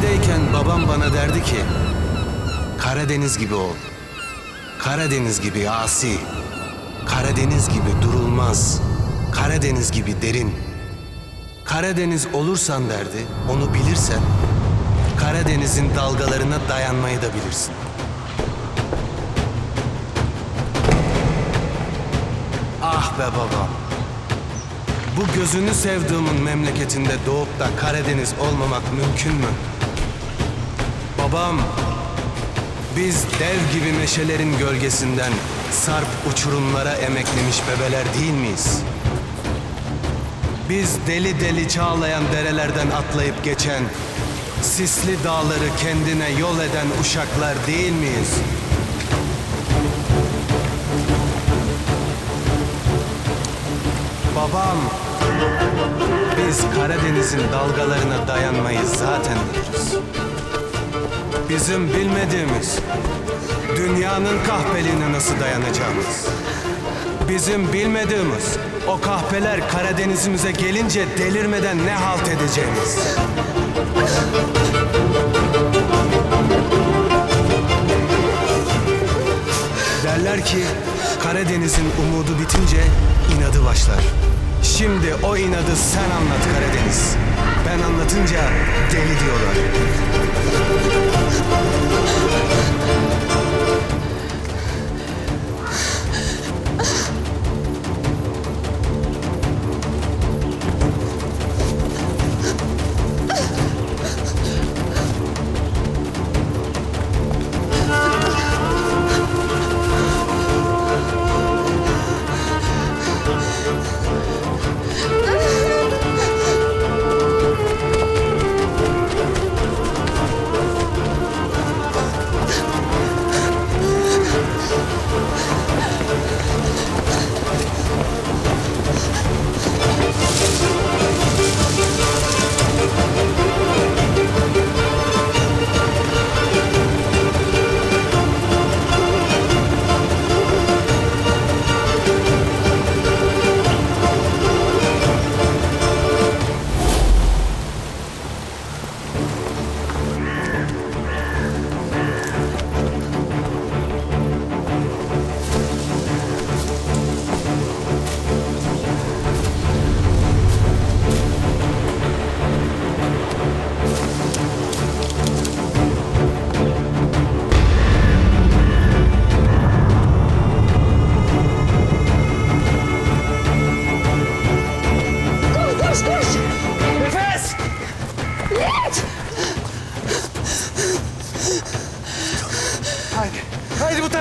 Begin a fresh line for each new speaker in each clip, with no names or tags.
Gemideyken babam bana derdi ki Karadeniz gibi ol. Karadeniz gibi asi. Karadeniz gibi durulmaz. Karadeniz gibi derin. Karadeniz olursan derdi, onu bilirsen Karadeniz'in dalgalarına dayanmayı da bilirsin. Ah be babam. Bu gözünü sevdiğimin memleketinde doğup da Karadeniz olmamak mümkün mü? Babam, biz dev gibi meşelerin gölgesinden sarp uçurumlara emeklemiş bebeler değil miyiz? Biz deli deli çağlayan derelerden atlayıp geçen, sisli dağları kendine yol eden uşaklar değil miyiz? Babam, biz Karadeniz'in dalgalarına dayanmayı zaten biliriz. Bizim bilmediğimiz, dünyanın kahpeliğine nasıl dayanacağımız. Bizim bilmediğimiz, o kahpeler Karadeniz'imize gelince delirmeden ne halt edeceğimiz. Derler ki Karadeniz'in umudu bitince inadı başlar. Şimdi o inadı sen anlat Karadeniz. Ben anlatınca deli diyorlar.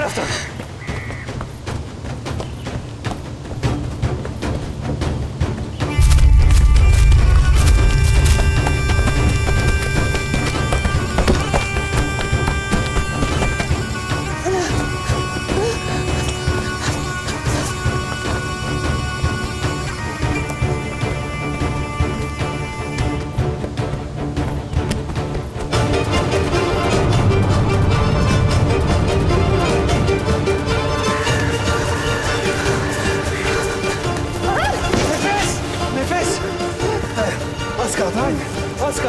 Faster.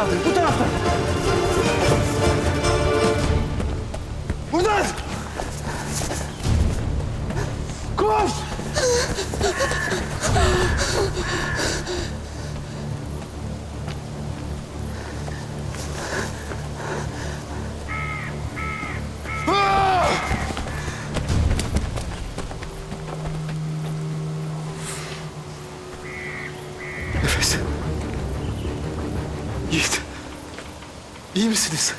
сказали. İyi misiniz?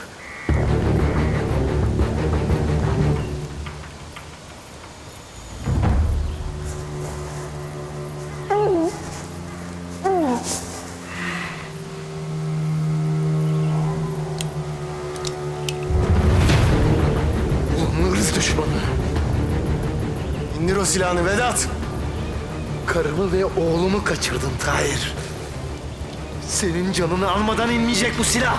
Irz düşmanı.
İndir o silahını Vedat.
Karımı ve oğlumu kaçırdın Tahir. Senin canını almadan inmeyecek bu silah.